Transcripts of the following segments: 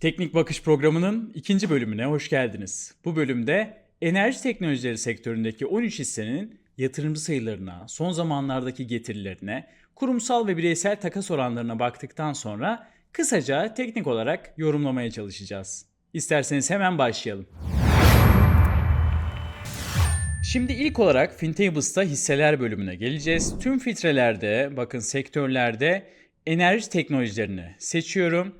Teknik Bakış programının ikinci bölümüne hoş geldiniz. Bu bölümde enerji teknolojileri sektöründeki 13 hissenin yatırımcı sayılarına, son zamanlardaki getirilerine, kurumsal ve bireysel takas oranlarına baktıktan sonra kısaca teknik olarak yorumlamaya çalışacağız. İsterseniz hemen başlayalım. Şimdi ilk olarak FinTables'ta hisseler bölümüne geleceğiz. Tüm filtrelerde, bakın sektörlerde enerji teknolojilerini seçiyorum.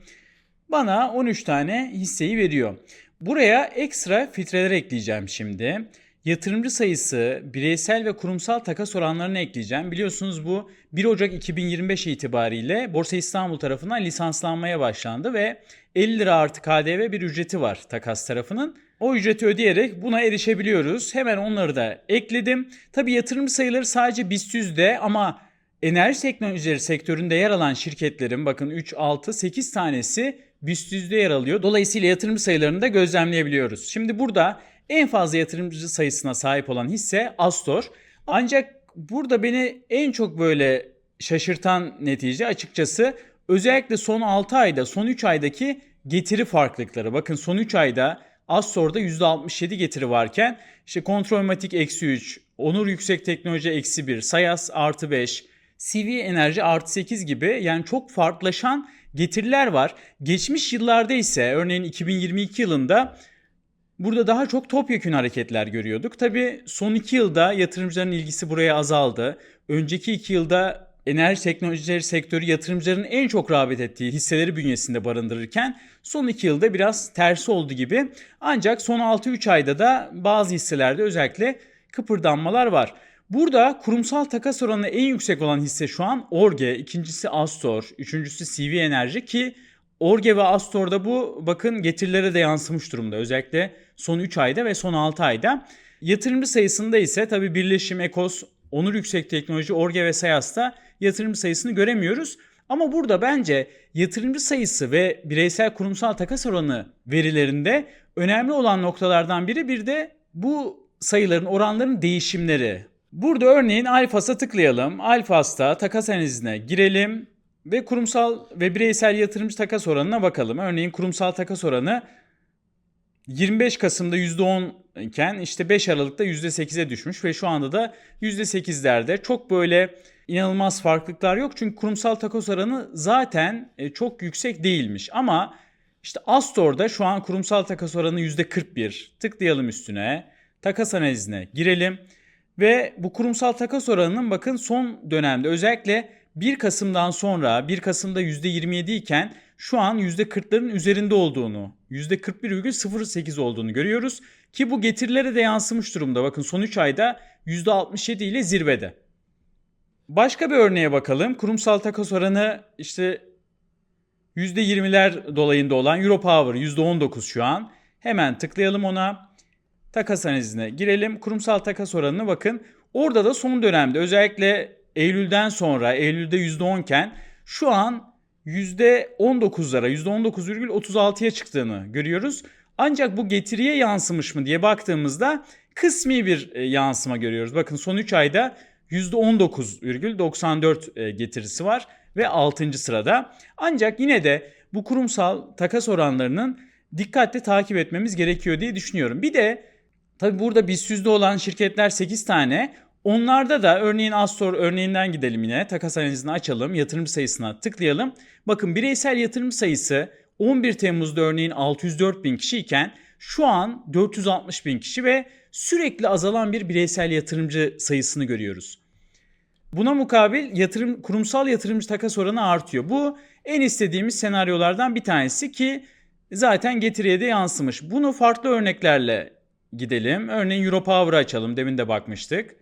Bana 13 tane hisseyi veriyor. Buraya ekstra filtreler ekleyeceğim şimdi. Yatırımcı sayısı, bireysel ve kurumsal takas oranlarını ekleyeceğim. Biliyorsunuz bu 1 Ocak 2025 itibariyle Borsa İstanbul tarafından lisanslanmaya başlandı ve 50 lira artı KDV bir ücreti var takas tarafının. O ücreti ödeyerek buna erişebiliyoruz. Hemen onları da ekledim. Tabi yatırımcı sayıları sadece BIST 100'de ama enerji teknolojileri sektöründe yer alan şirketlerin bakın 3, 6, 8 tanesi BIST 100'de yer alıyor. Dolayısıyla yatırımcı sayılarını da gözlemleyebiliyoruz. Şimdi burada en fazla yatırımcı sayısına sahip olan hisse Astor. Ancak burada beni en çok böyle şaşırtan netice açıkçası özellikle son 6 ayda, son 3 aydaki getiri farklılıkları. Bakın son 3 ayda Astor'da %67 getiri varken işte Kontrolmatik eksi 3, Onur Yüksek Teknoloji eksi 1, Sayas artı 5, CV Enerji artı 8 gibi yani çok farklılaşan getiriler var. Geçmiş yıllarda ise örneğin 2022 yılında burada daha çok topyekün hareketler görüyorduk. Tabi son 2 yılda yatırımcıların ilgisi buraya azaldı. Önceki 2 yılda enerji teknolojileri sektörü yatırımcıların en çok rağbet ettiği hisseleri bünyesinde barındırırken son 2 yılda biraz tersi oldu gibi. Ancak son 6-3 ayda da bazı hisselerde özellikle kıpırdanmalar var. Burada kurumsal takas oranı en yüksek olan hisse şu an Orge, ikincisi Astor, üçüncüsü CV Enerji ki Orge ve Astor'da bu bakın getirilere de yansımış durumda. Özellikle son 3 ayda ve son 6 ayda. Yatırımcı sayısında ise tabi Birleşim, Ekos, Onur Yüksek Teknoloji, Orge ve Sayas'ta yatırımcı sayısını göremiyoruz. Ama burada bence yatırımcı sayısı ve bireysel kurumsal takas oranı verilerinde önemli olan noktalardan biri bir de bu sayıların oranların değişimleri. Burada örneğin Alfas'a tıklayalım. Alfas'ta takas analizine girelim ve kurumsal ve bireysel yatırımcı takas oranına bakalım. Örneğin kurumsal takas oranı 25 Kasım'da %10 iken işte 5 Aralık'ta %8'e düşmüş ve şu anda da %8'lerde. Çok böyle inanılmaz farklılıklar yok çünkü kurumsal takas oranı zaten e, çok yüksek değilmiş. Ama işte Astor'da şu an kurumsal takas oranı %41. Tıklayalım üstüne. Takas analizine girelim. Ve bu kurumsal takas oranının bakın son dönemde özellikle 1 Kasım'dan sonra 1 Kasım'da %27 iken şu an %40'ların üzerinde olduğunu, %41,08 olduğunu görüyoruz. Ki bu getirilere de yansımış durumda. Bakın son 3 ayda %67 ile zirvede. Başka bir örneğe bakalım. Kurumsal takas oranı işte %20'ler dolayında olan Europower %19 şu an. Hemen tıklayalım ona. Takas analizine girelim. Kurumsal takas oranına bakın. Orada da son dönemde özellikle Eylül'den sonra Eylül'de %10 iken şu an %19'lara %19,36'ya çıktığını görüyoruz. Ancak bu getiriye yansımış mı diye baktığımızda kısmi bir e, yansıma görüyoruz. Bakın son 3 ayda %19,94 e, getirisi var ve 6. sırada. Ancak yine de bu kurumsal takas oranlarının dikkatle takip etmemiz gerekiyor diye düşünüyorum. Bir de tabi burada BIST yüzde olan şirketler 8 tane. Onlarda da örneğin Astor örneğinden gidelim yine. Takas analizini açalım. Yatırım sayısına tıklayalım. Bakın bireysel yatırım sayısı 11 Temmuz'da örneğin 604 bin kişi iken şu an 460 bin kişi ve sürekli azalan bir bireysel yatırımcı sayısını görüyoruz. Buna mukabil yatırım kurumsal yatırımcı takas oranı artıyor. Bu en istediğimiz senaryolardan bir tanesi ki zaten getiriye de yansımış. Bunu farklı örneklerle gidelim. Örneğin Europower'ı açalım. Demin de bakmıştık.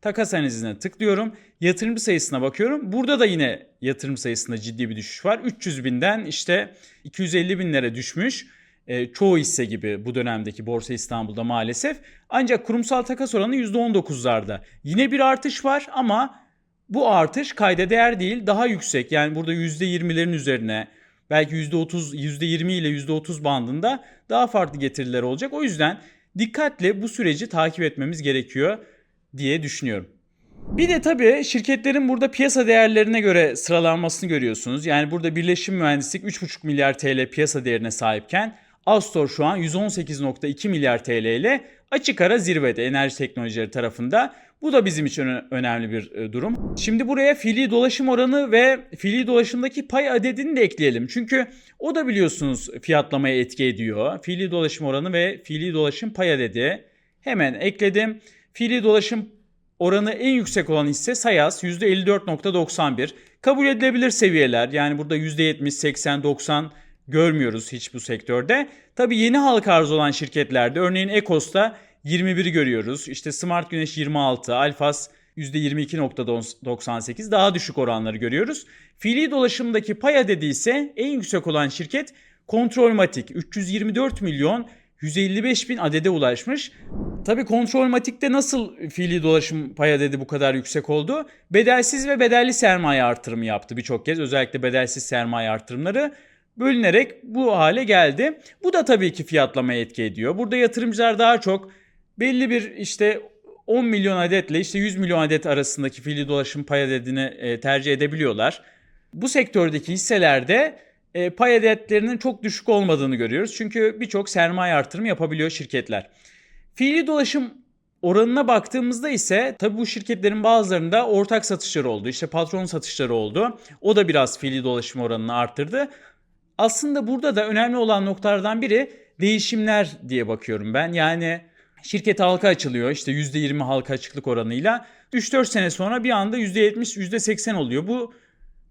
Takas analizine tıklıyorum. Yatırımcı sayısına bakıyorum. Burada da yine yatırım sayısında ciddi bir düşüş var. 300 binden işte 250 binlere düşmüş. E, çoğu hisse gibi bu dönemdeki Borsa İstanbul'da maalesef. Ancak kurumsal takas oranı %19'larda. Yine bir artış var ama bu artış kayda değer değil daha yüksek. Yani burada %20'lerin üzerine belki %30, %20 ile %30 bandında daha farklı getiriler olacak. O yüzden dikkatle bu süreci takip etmemiz gerekiyor diye düşünüyorum. Bir de tabii şirketlerin burada piyasa değerlerine göre sıralanmasını görüyorsunuz. Yani burada Birleşim Mühendislik 3,5 milyar TL piyasa değerine sahipken Astor şu an 118.2 milyar TL ile açık ara zirvede enerji teknolojileri tarafında. Bu da bizim için önemli bir e, durum. Şimdi buraya fiili dolaşım oranı ve fiili dolaşımdaki pay adedini de ekleyelim. Çünkü o da biliyorsunuz fiyatlamaya etki ediyor. Fiili dolaşım oranı ve fiili dolaşım pay adedi. Hemen ekledim. Fiili dolaşım oranı en yüksek olan hisse Sayas %54.91. Kabul edilebilir seviyeler. Yani burada %70, 80, 90 görmüyoruz hiç bu sektörde. Tabii yeni halka arz olan şirketlerde örneğin Ekos'ta 21'i görüyoruz. İşte Smart Güneş 26, Alfas %22.98 daha düşük oranları görüyoruz. Fiili dolaşımdaki pay adedi ise en yüksek olan şirket Kontrolmatik 324 milyon 155 bin adede ulaşmış. Tabi Kontrolmatik'te nasıl fiili dolaşım pay adedi bu kadar yüksek oldu? Bedelsiz ve bedelli sermaye artırımı yaptı birçok kez. Özellikle bedelsiz sermaye artırımları bölünerek bu hale geldi. Bu da tabii ki fiyatlamaya etki ediyor. Burada yatırımcılar daha çok belli bir işte 10 milyon adetle işte 100 milyon adet arasındaki fiili dolaşım pay adedini e, tercih edebiliyorlar. Bu sektördeki hisselerde e, pay adetlerinin çok düşük olmadığını görüyoruz. Çünkü birçok sermaye artırımı yapabiliyor şirketler. Fiili dolaşım oranına baktığımızda ise tabii bu şirketlerin bazılarında ortak satışları oldu. İşte patron satışları oldu. O da biraz fiili dolaşım oranını arttırdı. Aslında burada da önemli olan noktalardan biri değişimler diye bakıyorum ben. Yani şirket halka açılıyor işte %20 halka açıklık oranıyla. 3-4 sene sonra bir anda %70, %80 oluyor. Bu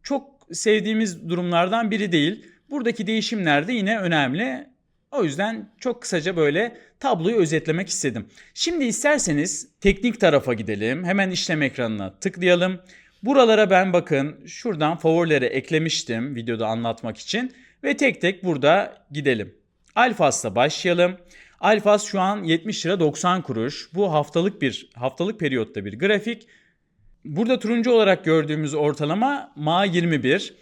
çok sevdiğimiz durumlardan biri değil. Buradaki değişimler de yine önemli. O yüzden çok kısaca böyle tabloyu özetlemek istedim. Şimdi isterseniz teknik tarafa gidelim. Hemen işlem ekranına tıklayalım. Buralara ben bakın şuradan favorilere eklemiştim videoda anlatmak için. Ve tek tek burada gidelim. Alfas'la başlayalım. Alfas şu an 70 lira 90 kuruş. Bu haftalık bir haftalık periyotta bir grafik. Burada turuncu olarak gördüğümüz ortalama MA 21.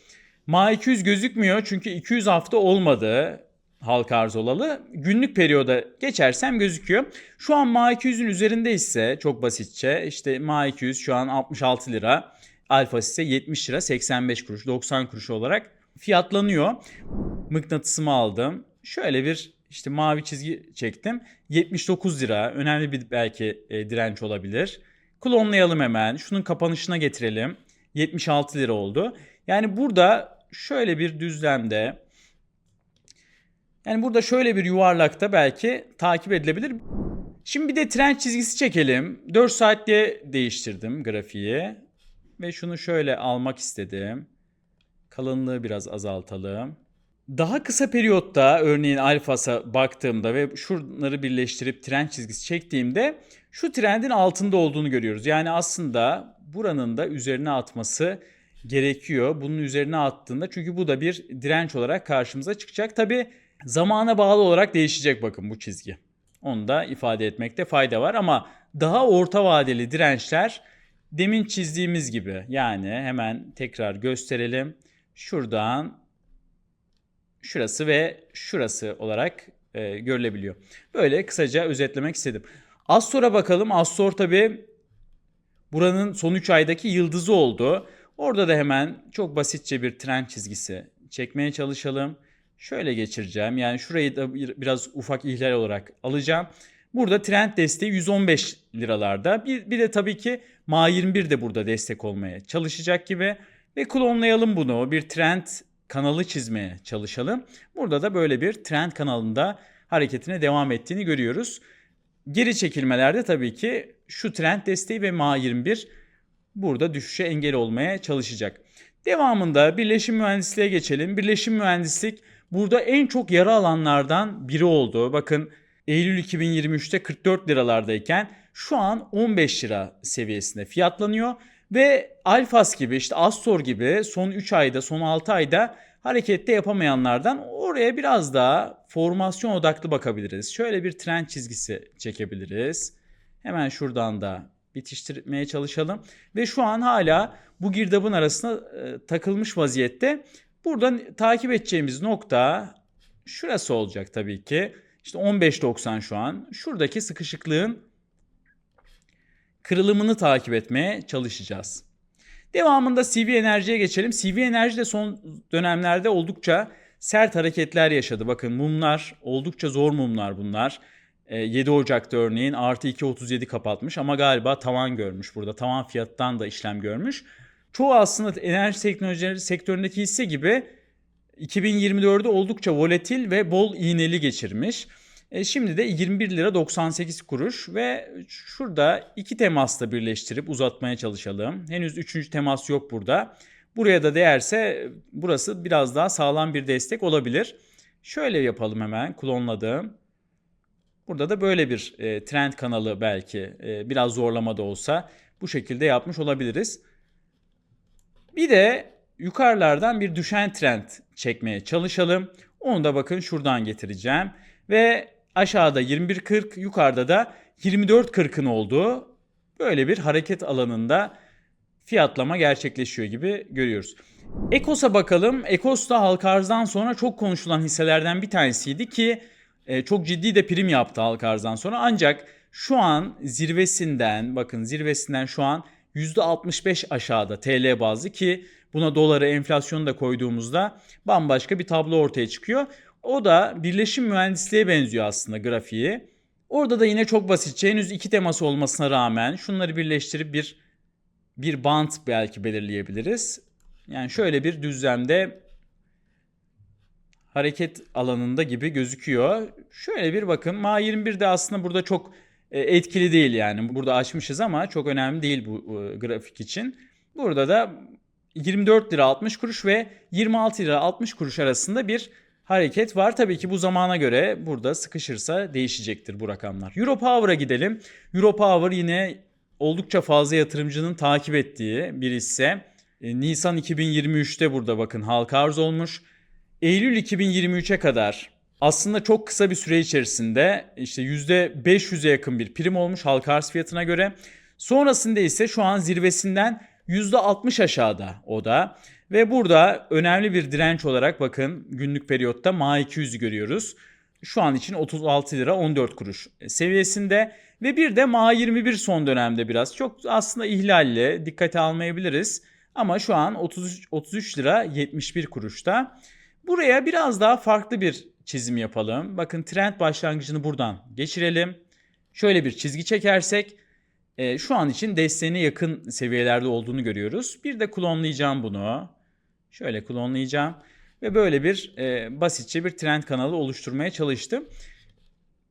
MA 200 gözükmüyor çünkü 200 hafta olmadı halka arz olalı. Günlük periyoda geçersem gözüküyor. Şu an MA 200'ün üzerinde ise çok basitçe işte MA 200 şu an 66 lira. Alfa ise 70 lira 85 kuruş 90 kuruş olarak fiyatlanıyor. Mıknatısımı aldım. Şöyle bir işte mavi çizgi çektim. 79 lira önemli bir belki e, direnç olabilir. Klonlayalım hemen. Şunun kapanışına getirelim. 76 lira oldu. Yani burada şöyle bir düzlemde yani burada şöyle bir yuvarlakta belki takip edilebilir. Şimdi bir de trend çizgisi çekelim. 4 saatte değiştirdim grafiği. Ve şunu şöyle almak istedim. Kalınlığı biraz azaltalım. Daha kısa periyotta örneğin alfasa baktığımda ve şunları birleştirip trend çizgisi çektiğimde şu trendin altında olduğunu görüyoruz. Yani aslında buranın da üzerine atması gerekiyor. Bunun üzerine attığında çünkü bu da bir direnç olarak karşımıza çıkacak. Tabi zamana bağlı olarak değişecek bakın bu çizgi. Onu da ifade etmekte fayda var ama daha orta vadeli dirençler demin çizdiğimiz gibi yani hemen tekrar gösterelim. Şuradan şurası ve şurası olarak e, görülebiliyor. Böyle kısaca özetlemek istedim. Astor'a bakalım. Astor tabi buranın son 3 aydaki yıldızı oldu. Orada da hemen çok basitçe bir trend çizgisi çekmeye çalışalım. Şöyle geçireceğim. Yani şurayı da biraz ufak ihlal olarak alacağım. Burada trend desteği 115 liralarda. Bir, bir de tabii ki MA21 de burada destek olmaya çalışacak gibi. Ve klonlayalım bunu. Bir trend kanalı çizmeye çalışalım. Burada da böyle bir trend kanalında hareketine devam ettiğini görüyoruz. Geri çekilmelerde tabii ki şu trend desteği ve MA21 burada düşüşe engel olmaya çalışacak. Devamında birleşim mühendisliğe geçelim. Birleşim mühendislik burada en çok yara alanlardan biri oldu. Bakın Eylül 2023'te 44 liralardayken şu an 15 lira seviyesinde fiyatlanıyor. Ve Alfas gibi işte Astor gibi son 3 ayda son 6 ayda harekette yapamayanlardan oraya biraz daha formasyon odaklı bakabiliriz. Şöyle bir trend çizgisi çekebiliriz. Hemen şuradan da bitiştirmeye çalışalım. Ve şu an hala bu girdabın arasına e, takılmış vaziyette. Buradan takip edeceğimiz nokta şurası olacak tabii ki. İşte 15.90 şu an. Şuradaki sıkışıklığın kırılımını takip etmeye çalışacağız. Devamında CV Enerji'ye geçelim. CV Enerji de son dönemlerde oldukça sert hareketler yaşadı. Bakın mumlar oldukça zor mumlar bunlar. 7 Ee, Ocak'ta örneğin artı 2.37 kapatmış ama galiba tavan görmüş burada. Tavan fiyattan da işlem görmüş. Çoğu aslında enerji teknolojileri sektöründeki hisse gibi 2024'de oldukça volatil ve bol iğneli geçirmiş. E şimdi de 21 lira 98 kuruş ve şurada iki temasla birleştirip uzatmaya çalışalım. Henüz üçüncü temas yok burada. Buraya da değerse burası biraz daha sağlam bir destek olabilir. Şöyle yapalım hemen klonladım. Burada da böyle bir e, trend kanalı belki e, biraz zorlama da olsa bu şekilde yapmış olabiliriz. Bir de yukarılardan bir düşen trend çekmeye çalışalım. Onu da bakın şuradan getireceğim. Ve aşağıda 21.40 yukarıda da 24.40'ın olduğu böyle bir hareket alanında fiyatlama gerçekleşiyor gibi görüyoruz. Ekos'a bakalım. Ekos da halka arzdan sonra çok konuşulan hisselerden bir tanesiydi ki e, çok ciddi de prim yaptı halka arzdan sonra. Ancak şu an zirvesinden bakın zirvesinden şu an %65 aşağıda TL bazlı ki buna doları enflasyonu da koyduğumuzda bambaşka bir tablo ortaya çıkıyor. O da birleşim mühendisliğe benziyor aslında grafiği. Orada da yine çok basitçe henüz iki teması olmasına rağmen şunları birleştirip bir bir bant belki belirleyebiliriz. Yani şöyle bir düzlemde hareket alanında gibi gözüküyor. Şöyle bir bakın MA21 de aslında burada çok e, etkili değil yani. Burada açmışız ama çok önemli değil bu e, grafik için. Burada da 24 lira 60 kuruş ve 26 lira 60 kuruş arasında bir hareket var. Tabii ki bu zamana göre burada sıkışırsa değişecektir bu rakamlar. Europower'a gidelim. Europower yine oldukça fazla yatırımcının takip ettiği bir hisse. E, Nisan 2023'te burada bakın halka arz olmuş. Eylül 2023'e kadar aslında çok kısa bir süre içerisinde işte %500'e yakın bir prim olmuş halka arz fiyatına göre. Sonrasında ise şu an zirvesinden %60 aşağıda o da. Ve burada önemli bir direnç olarak bakın günlük periyotta MA200'ü görüyoruz. Şu an için 36 lira 14 kuruş seviyesinde ve bir de MA21 son dönemde biraz çok aslında ihlalle dikkate almayabiliriz. Ama şu an 33, 33 lira 71 kuruşta. Buraya biraz daha farklı bir çizim yapalım. Bakın trend başlangıcını buradan geçirelim. Şöyle bir çizgi çekersek e, şu an için desteğine yakın seviyelerde olduğunu görüyoruz. Bir de klonlayacağım bunu. Şöyle klonlayacağım ve böyle bir e, basitçe bir trend kanalı oluşturmaya çalıştım.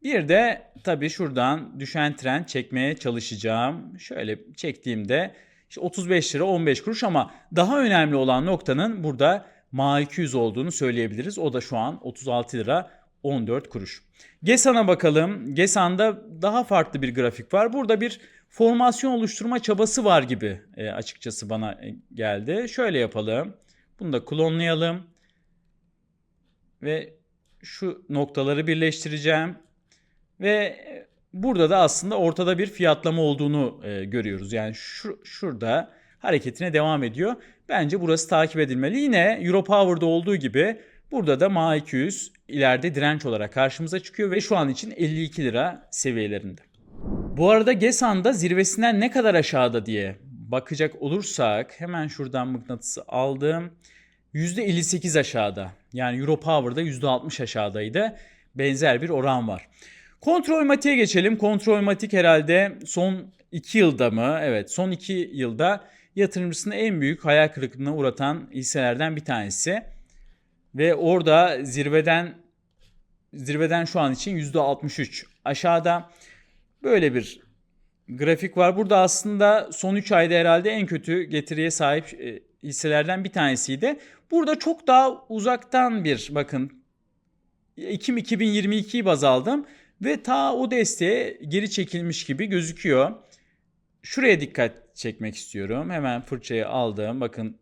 Bir de tabii şuradan düşen trend çekmeye çalışacağım. Şöyle çektiğimde işte 35 lira 15 kuruş ama daha önemli olan noktanın burada MA200 olduğunu söyleyebiliriz. O da şu an 36 lira 14 kuruş. Gesan'a bakalım. Gesan'da daha farklı bir grafik var. Burada bir formasyon oluşturma çabası var gibi e, açıkçası bana e, geldi. Şöyle yapalım. Bunu da klonlayalım. Ve şu noktaları birleştireceğim. Ve burada da aslında ortada bir fiyatlama olduğunu e, görüyoruz. Yani şu, şurada hareketine devam ediyor. Bence burası takip edilmeli. Yine Europower'da olduğu gibi burada da MA200 ileride direnç olarak karşımıza çıkıyor ve şu an için 52 lira seviyelerinde. Bu arada Gesan'da zirvesinden ne kadar aşağıda diye bakacak olursak hemen şuradan mıknatısı aldım. %58 aşağıda. Yani Europower'da %60 aşağıdaydı. Benzer bir oran var. Kontrol matiğe geçelim. Kontrol matik herhalde son 2 yılda mı? Evet son 2 yılda yatırımcısını en büyük hayal kırıklığına uğratan hisselerden bir tanesi. Ve orada zirveden zirveden şu an için %63 aşağıda böyle bir grafik var. Burada aslında son 3 ayda herhalde en kötü getiriye sahip e, hisselerden bir tanesiydi. Burada çok daha uzaktan bir bakın Ekim 2022'yi baz aldım ve ta o desteğe geri çekilmiş gibi gözüküyor. Şuraya dikkat çekmek istiyorum. Hemen fırçayı aldım. Bakın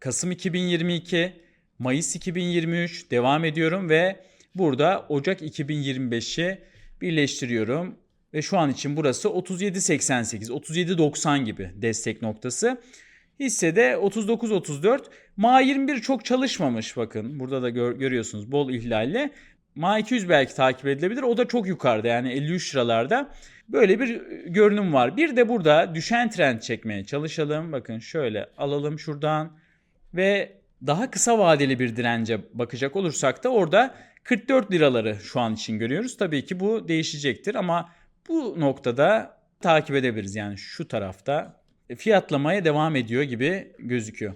Kasım 2022, Mayıs 2023 devam ediyorum ve burada Ocak 2025'i birleştiriyorum. Ve şu an için burası 37.88, 37.90 gibi destek noktası. Hissede 39.34. MA21 çok çalışmamış bakın. Burada da gör, görüyorsunuz bol ihlalle. MA200 belki takip edilebilir. O da çok yukarıda yani 53 liralarda. Böyle bir görünüm var. Bir de burada düşen trend çekmeye çalışalım. Bakın şöyle alalım şuradan ve daha kısa vadeli bir dirence bakacak olursak da orada 44 liraları şu an için görüyoruz. Tabii ki bu değişecektir ama bu noktada takip edebiliriz. Yani şu tarafta fiyatlamaya devam ediyor gibi gözüküyor.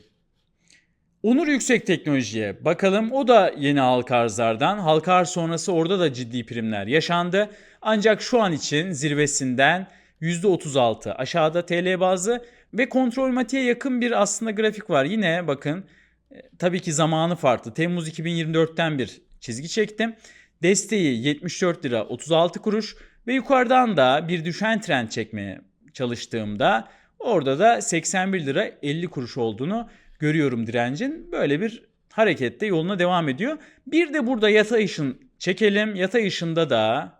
Onur Yüksek Teknoloji'ye bakalım. O da yeni halka arzlardan. Halka sonrası orada da ciddi primler yaşandı. Ancak şu an için zirvesinden %36 aşağıda TL bazı ve kontrol matiğe yakın bir aslında grafik var. Yine bakın e, tabii ki zamanı farklı. Temmuz 2024'ten bir çizgi çektim. Desteği 74 lira 36 kuruş ve yukarıdan da bir düşen trend çekmeye çalıştığımda orada da 81 lira 50 kuruş olduğunu görüyorum direncin. Böyle bir harekette yoluna devam ediyor. Bir de burada yatay ışın çekelim. Yatay ışında da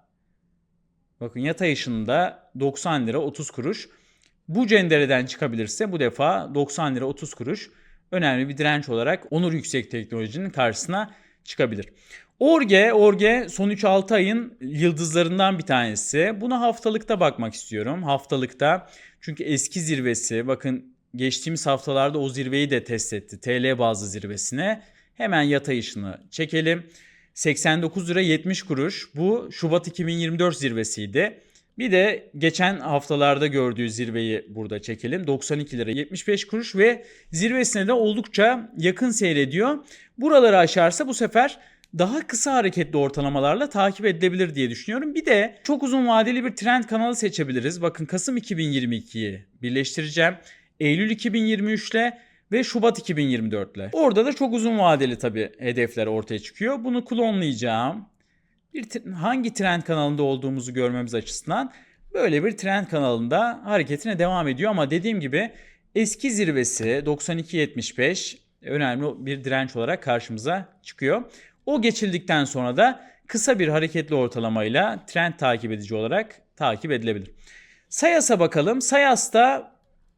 bakın yatay ışında 90 lira 30 kuruş. Bu cendereden çıkabilirse bu defa 90 lira 30 kuruş önemli bir direnç olarak Onur Yüksek Teknoloji'nin karşısına çıkabilir. Orge, Orge son 3-6 ayın yıldızlarından bir tanesi. Buna haftalıkta bakmak istiyorum. Haftalıkta çünkü eski zirvesi bakın geçtiğimiz haftalarda o zirveyi de test etti. TL bazlı zirvesine. Hemen yatay ışını çekelim. 89 lira 70 kuruş. Bu Şubat 2024 zirvesiydi. Bir de geçen haftalarda gördüğü zirveyi burada çekelim. 92 lira 75 kuruş ve zirvesine de oldukça yakın seyrediyor. Buraları aşarsa bu sefer daha kısa hareketli ortalamalarla takip edilebilir diye düşünüyorum. Bir de çok uzun vadeli bir trend kanalı seçebiliriz. Bakın Kasım 2022'yi birleştireceğim. Eylül 2023 ile ve Şubat 2024 ile. Orada da çok uzun vadeli tabii hedefler ortaya çıkıyor. Bunu klonlayacağım. Bir hangi trend kanalında olduğumuzu görmemiz açısından böyle bir trend kanalında hareketine devam ediyor ama dediğim gibi eski zirvesi 92.75 önemli bir direnç olarak karşımıza çıkıyor. O geçildikten sonra da kısa bir hareketli ortalamayla trend takip edici olarak takip edilebilir. Sayas'a bakalım. Sayas'ta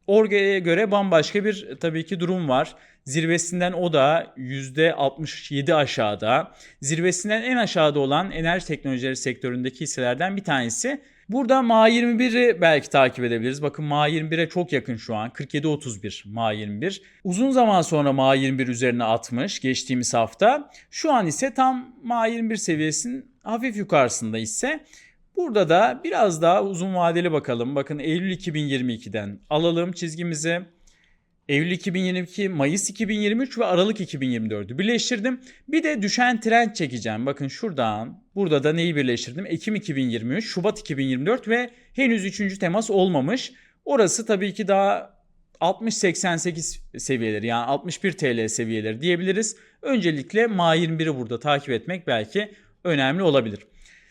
Orge'ye göre bambaşka bir tabii ki durum var. Zirvesinden o da %67 aşağıda. Zirvesinden en aşağıda olan enerji teknolojileri sektöründeki hisselerden bir tanesi. Burada MA21'i belki takip edebiliriz. Bakın MA21'e çok yakın şu an. 47.31 MA21. Uzun zaman sonra MA21 üzerine atmış geçtiğimiz hafta. Şu an ise tam MA21 seviyesinin hafif yukarısında ise Burada da biraz daha uzun vadeli bakalım. Bakın Eylül 2022'den alalım çizgimizi. Eylül 2022, Mayıs 2023 ve Aralık 2024'ü birleştirdim. Bir de düşen trend çekeceğim. Bakın şuradan. Burada da neyi birleştirdim? Ekim 2023, Şubat 2024 ve henüz 3. temas olmamış. Orası tabii ki daha 60-88 seviyeleri yani 61 TL seviyeleri diyebiliriz. Öncelikle MA21'i burada takip etmek belki önemli olabilir.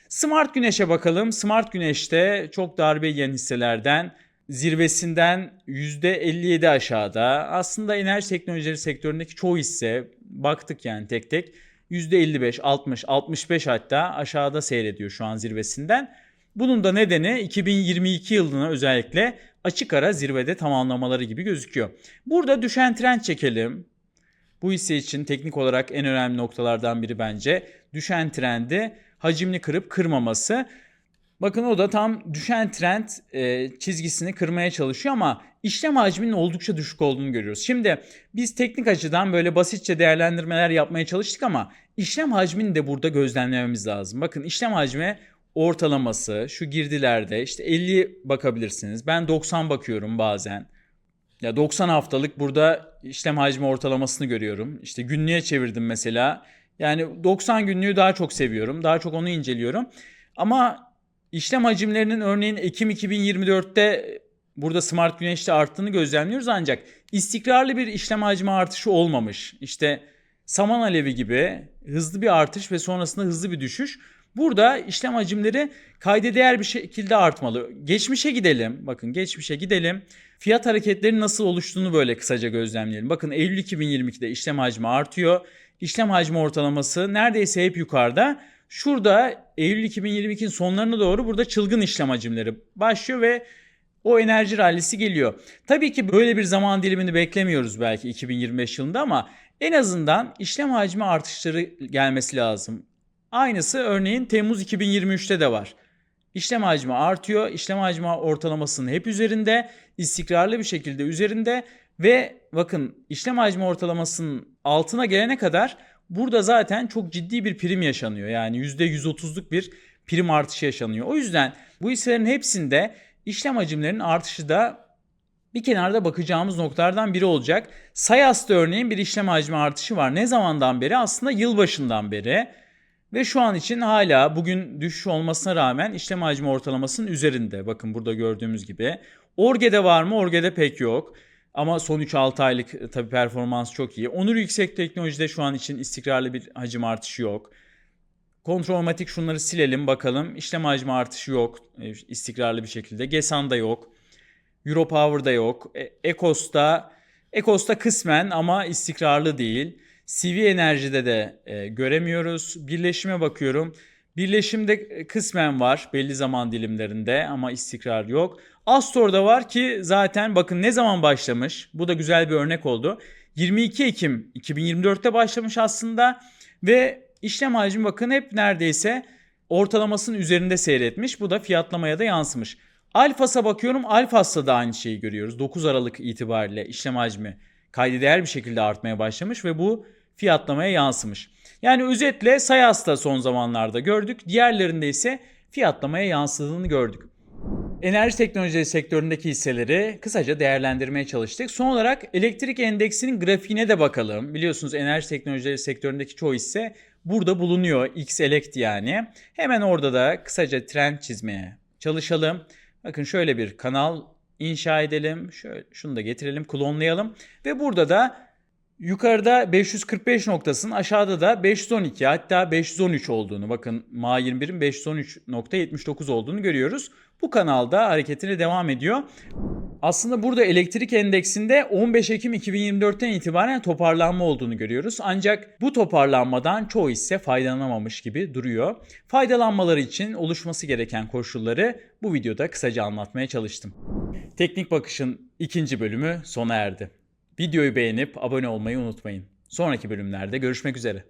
Smart Güneş'e bakalım. Smart Güneş'te çok darbe yiyen hisselerden zirvesinden %57 aşağıda. Aslında enerji teknolojileri sektöründeki çoğu hisse baktık yani tek tek %55, 60, 65 hatta aşağıda seyrediyor şu an zirvesinden. Bunun da nedeni 2022 yılına özellikle açık ara zirvede tamamlamaları gibi gözüküyor. Burada düşen trend çekelim. Bu hisse için teknik olarak en önemli noktalardan biri bence düşen trendi hacimini kırıp kırmaması. Bakın o da tam düşen trend e, çizgisini kırmaya çalışıyor ama işlem hacminin oldukça düşük olduğunu görüyoruz. Şimdi biz teknik açıdan böyle basitçe değerlendirmeler yapmaya çalıştık ama işlem hacmini de burada gözlemlememiz lazım. Bakın işlem hacmi ortalaması şu girdilerde işte 50 bakabilirsiniz. Ben 90 bakıyorum bazen. Ya 90 haftalık burada işlem hacmi ortalamasını görüyorum. İşte günlüğe çevirdim mesela. Yani 90 günlüğü daha çok seviyorum. Daha çok onu inceliyorum. Ama işlem hacimlerinin örneğin Ekim 2024'te burada Smart Güneş'te arttığını gözlemliyoruz ancak istikrarlı bir işlem hacmi artışı olmamış. İşte saman alevi gibi hızlı bir artış ve sonrasında hızlı bir düşüş. Burada işlem hacimleri kayda değer bir şekilde artmalı. Geçmişe gidelim. Bakın geçmişe gidelim. Fiyat hareketlerinin nasıl oluştuğunu böyle kısaca gözlemleyelim. Bakın Eylül 2022'de işlem hacmi artıyor işlem hacmi ortalaması neredeyse hep yukarıda. Şurada Eylül 2022'nin sonlarına doğru burada çılgın işlem hacimleri başlıyor ve o enerji rallisi geliyor. Tabii ki böyle bir zaman dilimini beklemiyoruz belki 2025 yılında ama en azından işlem hacmi artışları gelmesi lazım. Aynısı örneğin Temmuz 2023'te de var. İşlem hacmi artıyor. İşlem hacmi ortalamasının hep üzerinde, istikrarlı bir şekilde üzerinde ve bakın işlem hacmi ortalamasının altına gelene kadar burada zaten çok ciddi bir prim yaşanıyor. Yani %130'luk bir prim artışı yaşanıyor. O yüzden bu hisselerin hepsinde işlem hacimlerinin artışı da bir kenarda bakacağımız noktalardan biri olacak. Sayas'ta örneğin bir işlem hacmi artışı var. Ne zamandan beri? Aslında yılbaşından beri. Ve şu an için hala bugün düşüş olmasına rağmen işlem hacmi ortalamasının üzerinde. Bakın burada gördüğümüz gibi. Orge'de var mı? Orge'de pek yok. Ama son 3-6 aylık e, tabii performans çok iyi. Onur Yüksek Teknoloji'de şu an için istikrarlı bir hacim artışı yok. Kontrolmatik şunları silelim bakalım. İşlem hacmi artışı yok e, istikrarlı bir şekilde. Gesan'da yok. Europower'da yok. E, Ekos'ta Ekos'ta kısmen ama istikrarlı değil. CV Enerji'de de e, göremiyoruz. Birleşime bakıyorum. Birleşimde kısmen var belli zaman dilimlerinde ama istikrar yok. Astor'da var ki zaten bakın ne zaman başlamış. Bu da güzel bir örnek oldu. 22 Ekim 2024'te başlamış aslında ve işlem hacmi bakın hep neredeyse ortalamasının üzerinde seyretmiş. Bu da fiyatlamaya da yansımış. Alfas'a bakıyorum. Alfas'ta da aynı şeyi görüyoruz. 9 Aralık itibariyle işlem hacmi kayda değer bir şekilde artmaya başlamış ve bu fiyatlamaya yansımış. Yani özetle Sayas'ta son zamanlarda gördük. Diğerlerinde ise fiyatlamaya yansıdığını gördük. Enerji teknolojileri sektöründeki hisseleri kısaca değerlendirmeye çalıştık. Son olarak elektrik endeksinin grafiğine de bakalım. Biliyorsunuz enerji teknolojileri sektöründeki çoğu hisse burada bulunuyor. X elekt yani. Hemen orada da kısaca trend çizmeye çalışalım. Bakın şöyle bir kanal inşa edelim. Şöyle şunu da getirelim, klonlayalım ve burada da Yukarıda 545 noktasının aşağıda da 512 hatta 513 olduğunu bakın MA21'in 513.79 olduğunu görüyoruz. Bu kanalda hareketine devam ediyor. Aslında burada elektrik endeksinde 15 Ekim 2024'ten itibaren toparlanma olduğunu görüyoruz. Ancak bu toparlanmadan çoğu hisse faydalanamamış gibi duruyor. Faydalanmaları için oluşması gereken koşulları bu videoda kısaca anlatmaya çalıştım. Teknik Bakış'ın ikinci bölümü sona erdi. Videoyu beğenip abone olmayı unutmayın. Sonraki bölümlerde görüşmek üzere.